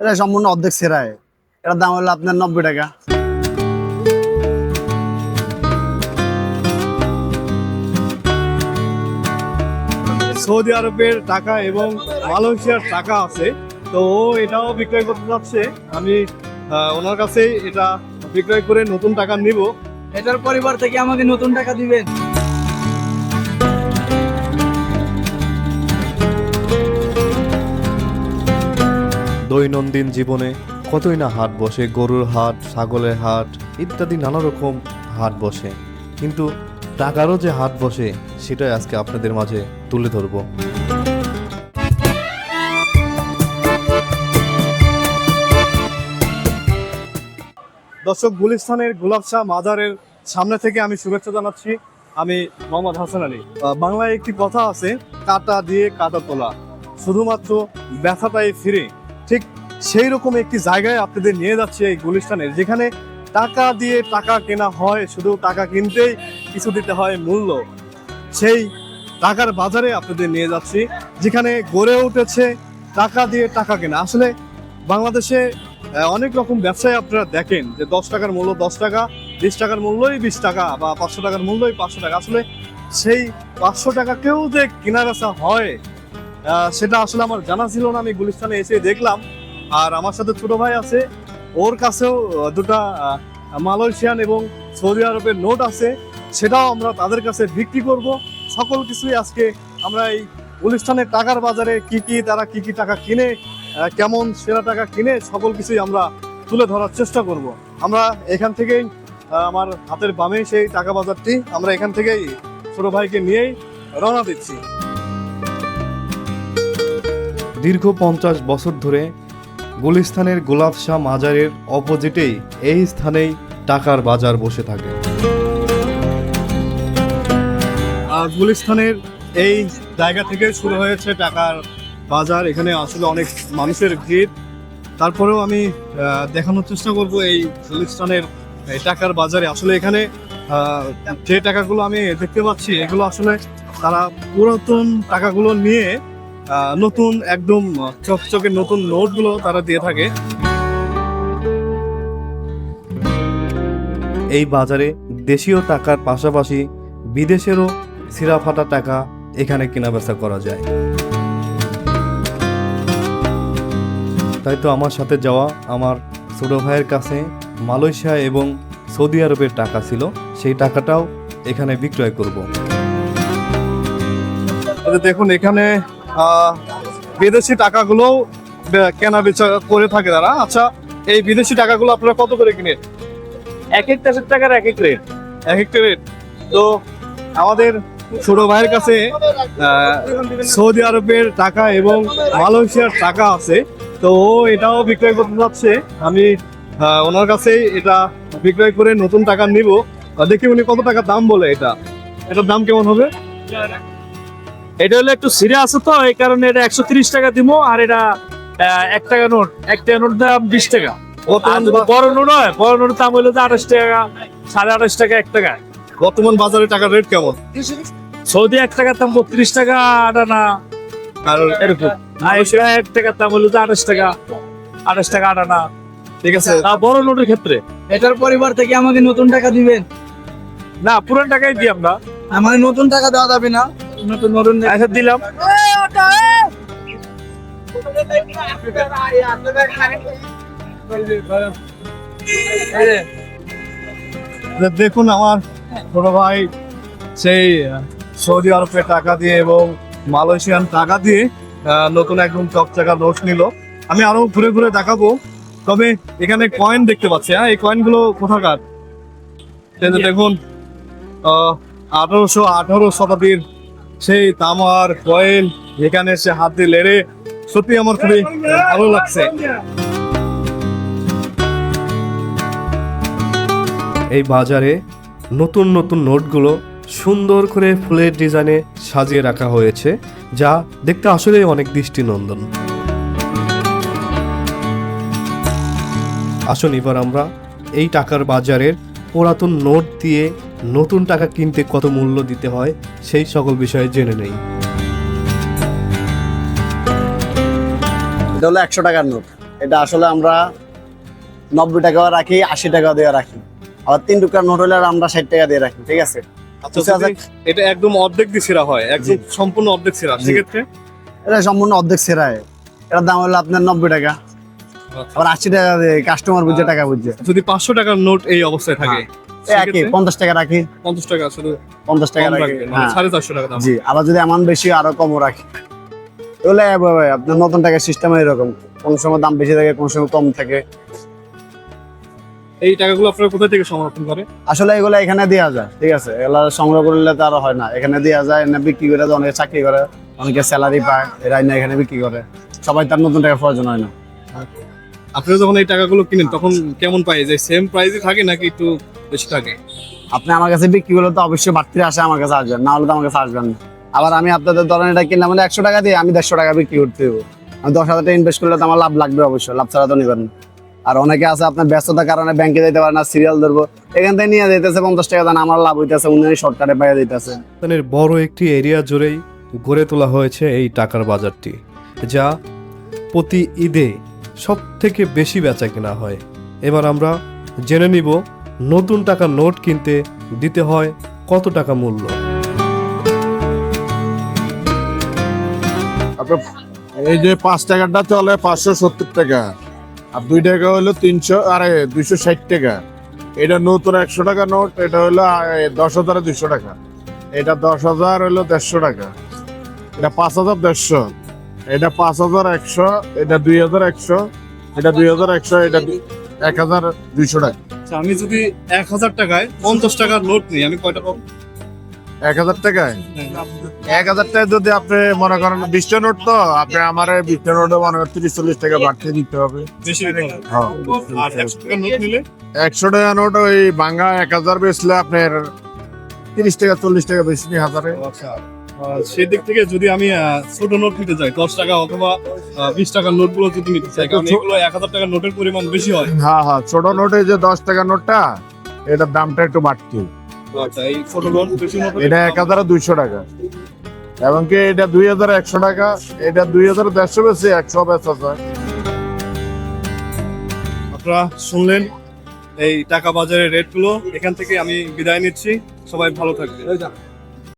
এটা সম্পূর্ণ অর্ধেক সেরায়। এটার দাম হলো আপনার নব্বই টাকা। সৌদি আরবের টাকা এবং মালয়েশিয়ার টাকা আছে। তো ও এটাও বিক্রয় করতে যাচ্ছে। আমি ওনার কাছে এটা বিক্রয় করে নতুন টাকা নিব। এটার পরিবার থেকে আমাকে নতুন টাকা দিবেন। দৈনন্দিন জীবনে কতই না হাট বসে, গরুর হাট, ছাগলের হাট ইত্যাদি নানা রকম হাট বসে। কিন্তু টাকারও যে হাট বসে, সেটাই আজকে আপনাদের মাঝে তুলে ধরবো। দর্শক, গুলিস্তানের গোলাপ শাহ মাজারের সামনে থেকে আমি শুভেচ্ছা জানাচ্ছি। আমি মোহাম্মদ হাসান আলী। বাংলায় একটি কথা আছে, কাটা দিয়ে কাটা তোলা। শুধুমাত্র ব্যথাটাই ফিরে ঠিক সেই রকম একটি জায়গায় আপনাদের নিয়ে যাচ্ছি এই গুলিস্তানের, যেখানে টাকা দিয়ে টাকা কেনা হয়, শুধু টাকা কিনতেই কিছু দিতে হয় মূল্য। সেই টাকার বাজারে আপনাদের নিয়ে যাচ্ছি, যেখানে গড়ে উঠেছে টাকা দিয়ে টাকা কেনা। আসলে বাংলাদেশে অনেক রকম ব্যবসায় আপনারা দেখেন যে দশ টাকার মূল্য দশ টাকা, বিশ টাকার মূল্যই বিশ টাকা বা পাঁচশো টাকার মূল্যই পাঁচশো টাকা। আসলে সেই পাঁচশো টাকাকেও যে কেনা বেচা হয় সেটা আসলে আমার জানা ছিল না, আমি গুলিস্তানে এসে দেখলাম। আর আমার সাথে ছোট ভাই আছে, ওর কাছেও দুটা মালয়েশিয়ান এবং সৌদি আরবের নোট আছে, সেটাও আমরা তাদের কাছে বিক্রি করব। সকল কিছুই আজকে আমরা এই গুলিস্তানের টাকার বাজারে কি কি, তারা কি কি টাকা কিনে কেমন সেরা টাকা কিনে, সকল কিছুই আমরা তুলে ধরার চেষ্টা করব। আমরা এখান থেকেই আমার হাতের বামে সেই টাকা বাজারটি, আমরা এখান থেকেই ছোট ভাইকে নিয়েই রওনা দিচ্ছি। দীর্ঘ পঞ্চাশ বছর ধরে গুলিস্তানের গোলাপ শাহ মাজারের অপোজিটেই এই স্থানেই টাকার বাজার বসে থাকে। গুলিস্তানের এই জায়গা থেকে শুরু হয়েছে টাকার বাজার। এখানে আসলে অনেক মানুষের ভিড়। তারপরেও আমি দেখানোর চেষ্টা করব এই গুলিস্তানের টাকার বাজারে। আসলে এখানে যে টাকাগুলো আমি দেখতে পাচ্ছি, এগুলো আসলে তারা পুরাতন টাকাগুলো নিয়ে নতুন একদম চকচকে নতুন নোটগুলো তারা দিয়ে থাকে। এই বাজারে দেশীয় টাকার পাশাপাশি বিদেশেরও সিরাফাটা টাকা এখানে কেনাবেচা করা যায়। তাই তো আমার সাথে যাওয়া আমার ছোট ভাইয়ের কাছে মালয়েশিয়া এবং সৌদি আরবের টাকা ছিল, সেই টাকাটাও এখানে বিক্রয় করব। দেখুন, এখানে বিদেশি টাকাগুলো কেনা বেচা করে থাকে তারা। আচ্ছা এই বিদেশি টাকাগুলো আপনারা কত করে কিনেন? এক এক দেশের টাকার এক এক রেট এক একটা রেট তো আমাদের ছোট ভাইয়ের কাছে সৌদি আরবের টাকা এবং মালয়েশিয়ার টাকা আছে। তো ও এটাও বিক্রয় করতে যাচ্ছে। আমি ওনার কাছে এটা বিক্রয় করে নতুন টাকা নিব। দেখি উনি কত টাকা দাম বলে এটা। এটার দাম কেমন হবে? এটা হলো একটু সিরিয়াস আছে তো এই কারণে এটা একশো তিরিশ টাকা দিব আর এটা এক টাকা নোট এক টাকা নোট দাম বিশ টাকা। বড় নোট হয় বড় নোট দাম হলো যে আঠাশ টাকা সাড়ে আঠাশ টাকা এক টাকা। বর্তমান বাজারে টাকার রেট কেমন? সৌদি এক টাকার দাম বত্রিশ টাকা আটানা আর এরকম। আর এক টাকার দাম হলো যে আঠাশ টাকা আঠাশ টাকা আটানা ঠিক আছে। বড় নোটের ক্ষেত্রে? এটার পরিবার থেকে আমাকে নতুন টাকা দিবেন। না পুরান টাকাই দিই আমরা আমাকে নতুন টাকা দেওয়া যাবে না। আচ্ছা দিলাম। দেখুন আমার ছোট ভাই সেই সৌদি আরবের টাকা দিয়ে এবং মালয়েশিয়ান টাকা দিয়ে নতুন একদম চকচাকা নোট নিল। আমি আরও ঘুরে ঘুরে দেখাবো। তবে এখানে কয়েন দেখতে পাচ্ছি হ্যাঁ এই কয়েনগুলো কোথাকার? দেখুন আঠারোশো আঠারো শতাব্দীর সেই তামার কয়েল এখানে সে হাত দিয়ে লেড়ে সত্যি আমার খুবই ভালো লাগছে। এই বাজারে নতুন নতুন নোটগুলো সুন্দর করে ফুলের ডিজাইনে সাজিয়ে রাখা হয়েছে, যা দেখতে আসলেই অনেক দৃষ্টিনন্দন। আসুন এবার আমরা এই টাকার বাজারের পুরাতন নোট দিয়ে নতুন টাকা কিনতে কত মূল্য দিতে হয় সেই সকল বিষয়ে জেনে নেই। এটা হলো একশো টাকার নোট। এটা আসলে আমরা নব্বই টাকাও রাখি আশি টাকা দিয়ে রাখি। আবার তিন টুকরা নোট হলে আমরা ষাট টাকা দিয়ে রাখি ঠিক আছে? আচ্ছা এটা একদম অর্ধেক দিয়ে ছেঁড়া হয় একদম সম্পূর্ণ অর্ধেক ছেঁড়া সেক্ষেত্রে? এটা সম্পূর্ণ অর্ধেক সেরায় এটার দাম হলো আপনার নব্বই টাকা। আবার আশি টাকা কাস্টমার বুঝছে টাকা বুঝছে। যদি পাঁচশো টাকার নোট এই অবস্থায় থাকে একই পঞ্চাশ টাকা রাখি। পঞ্চাশ টাকা শুধু পঞ্চাশ টাকা রাখি রাখবে মানে হ্যাঁ। সাড়ে চারশো টাকা জি আবার যদি এমন বেশি আরও কমও রাখি। এগুলো আপনার নতুন টাকার সিস্টেম এরকম। কোন সময় দাম বেশি থাকে কোন সময় কম থাকে। এই টাকাগুলো আপনারা কোথা থেকে সংরক্ষণ করে আসলে এগুলো এখানে দেওয়া যায় ঠিক আছে? এগুলো সংগ্রহ করলে তো আর হয় না। এখানে দেওয়া যায় না বিক্রি করে অনেকে চাকরি করে অনেকে স্যালারি পায় এরা না এখানে বিক্রি করে। সবাই তার নতুন টাকা প্রয়োজন হয় না। আপনারা যখন এই টাকাগুলো কিনেন তখন কেমন পাই যে সেম প্রাইসে থাকে নাকি একটু বেশি থাকে? আপনি আমার কাছে বিক্রি করলে তো অবশ্যই বাড়তি আসে আমার কাছে আসবেন না হলে তো আমার কাছে আসবেন না। আবার আমি আপনাদের ধরেন এটা কিনলাম মানে একশো টাকা দিয়ে আমি দেড়শো টাকা বিক্রি করতে দেবো আমি দশ হাজার টাকা ইনভেস্ট করলে তো আমার লাভ লাগবে অবশ্যই লাভ ছাড়া তো নেবেন না। আর অনেকে আছে আপনার ব্যস্ততার কারণে ব্যাংকে যেতে পারে না সিরিয়াল ধরবো এখান থেকে নিয়ে যেতেছে পঞ্চাশ টাকা দেন আমার লাভ হইতেছে উনি শর্টকাটে পাইয়ে দিতেছে বড় একটি এরিয়া জুড়েই গড়ে তোলা হয়েছে এই টাকার বাজারটি যা প্রতি ঈদে সব থেকে বেশি বেচা কেনা হয়। এবার আমরা জেনে নিব নতুন টাকার নোট কিনতে দিতে হয় কত টাকা মূল্য। আপনার এই যে পাঁচ টাকাটা চলে পাঁচশো সত্তর টাকা, আর দুই টাকা হলো তিনশো, আরে দুইশো ষাট টাকা। এটা নতুন একশো টাকা নোট, এটা হলো দশ হাজার দুইশো টাকা। এটা দশ হাজার হলো দেড়শো টাকা। এটা পাঁচ হাজার দেড়শো। এটা পাঁচ হাজার একশো এটা দুই হাজার একশো এটা দুই হাজার একশো এটা দুই- এক হাজার দুইশো টাকা। আচ্ছা, আমি যদি এক হাজার টাকায় পঞ্চাশ টাকার নোট নিই আমি কয়টা পাবো? এক হাজার টাকায়? এক হাজার টাকা যদি আপনি মনে করেন বিশটা নোট তো আপনি আমার বিশটা নোটে মনে করেন তিরিশ চল্লিশ টাকা বাড়তে দিতে হবে। বেশি হ্যাঁ। একশো টাকার নোট নিলে? একশো টাকা নোট ওই ভাঙ্গা এক হাজার বেচলে আপনার তিরিশ টাকা চল্লিশ টাকা বেশি হাজারে। আচ্ছা। সেদিক থেকে যদি আমি ছোট নোট নিতে চাই দশ টাকা অথবা বিশ টাকার নোটগুলো যদি নিতে চাই কারণ এগুলো এক হাজার টাকার নোটের পরিমাণ বেশি হয়। হ্যাঁ হ্যাঁ ছোট নোটে যে দশ টাকা নোটটা এটার দামটা একটু বাড়তি। আচ্ছা এটা এক হাজার দুইশো টাকা। এবং কি এটা দুই হাজার একশো টাকা? এটা দুই হাজার দেড়শো বেশি একশো বেচা যায়। আপনারা শুনলেন এই টাকা বাজারের রেটগুলো। এখান থেকে আমি বিদায় নিচ্ছি। সবাই ভালো থাকবে